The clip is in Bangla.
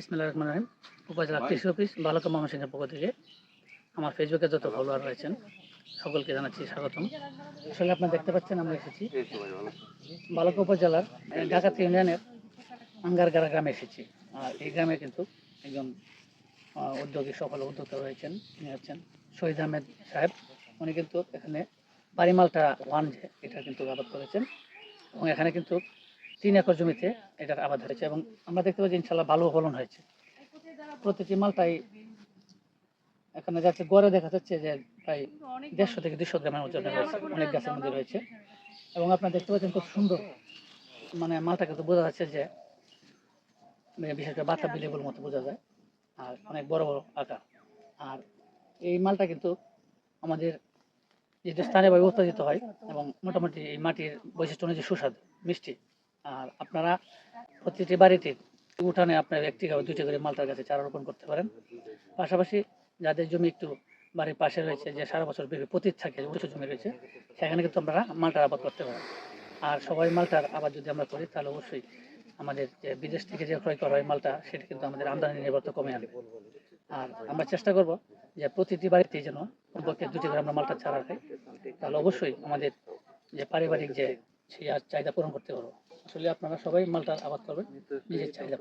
ইসমিল্লা রহমান রহিম। উপজেলা কৃষি অফিস বালকা ময়মনসিংহের পক্ষ থেকে। আমার ফেসবুকে যত ফলোয়ার রয়েছেন সকলকে জানাচ্ছি স্বাগতম। আসলে আপনারা দেখতে পাচ্ছেন আমরা এসেছি বালকা উপজেলার ডাকাতি ইউনিয়নের আঙ্গারগাড়া গ্রামে এসেছি। আর এই গ্রামে কিন্তু একজন উদ্যোগী সফল উদ্যোক্তা রয়েছেন তিনি হচ্ছেন শহীদ আহমেদ সাহেব। উনি কিন্তু এখানে বাড়িমালটা ওয়ান যে এটা কিন্তু আবাদ করেছেন। এবং এখানে কিন্তু তিন একর জমিতে এটার আবাদ হয়েছে এবং আমরা দেখতে পাচ্ছি ইনশাল্লাহ ভালো ফলন হয়েছে। প্রতিটি মালটাই এখানে যাচ্ছে, গড়ে দেখা যাচ্ছে যে প্রায় দেড়শো থেকে দুশো গ্রামের ওজনে রয়েছে অনেক গাছের মধ্যে রয়েছে। এবং আপনারা দেখতে পাচ্ছেন খুব সুন্দর মানে মালটা কিন্তু বোঝা যাচ্ছে যে মানে বিশেষ করে বাচ্চা বিলেবুর মতো বোঝা যায়, আর অনেক বড় বড় আকার। আর এই মালটা কিন্তু আমাদের যেটা স্থানীয়ভাবে উৎপাদিত হয় এবং মোটামুটি এই মাটির বৈশিষ্ট্য অনুযায়ী সুস্বাদু, মিষ্টি। আর আপনারা প্রতিটি বাড়িতে উঠানে আপনার একটি বা দুইটি করে মালটার গাছে চারা রোপণ করতে পারেন। পাশাপাশি যাদের জমি একটু বাড়ির পাশে রয়েছে, যে সারা বছর ব্যাপী পতিত থাকে, উঁচু জমি রয়েছে, সেখানে কিন্তু আমরা মালটার আবাদ করতে পারেন। আর সবাই মালটার আবাদ যদি আমরা করি, তাহলে অবশ্যই আমাদের যে বিদেশ থেকে যে ক্রয় করা হয় মালটা, সেটা কিন্তু আমাদের আমদানি নির্ভরতা কমে আনবে আর আমরা চেষ্টা করব যে প্রতিটি বাড়িতেই যেন কমপক্ষে দুটি করে আমরা মালটা চারা খাই, তাহলে অবশ্যই আমাদের যে পারিবারিক যে সেই চাহিদা পূরণ করতে পারব। আসলে আপনারা সবাই মালটা আবাদ করবেন। নিজের চাহিদা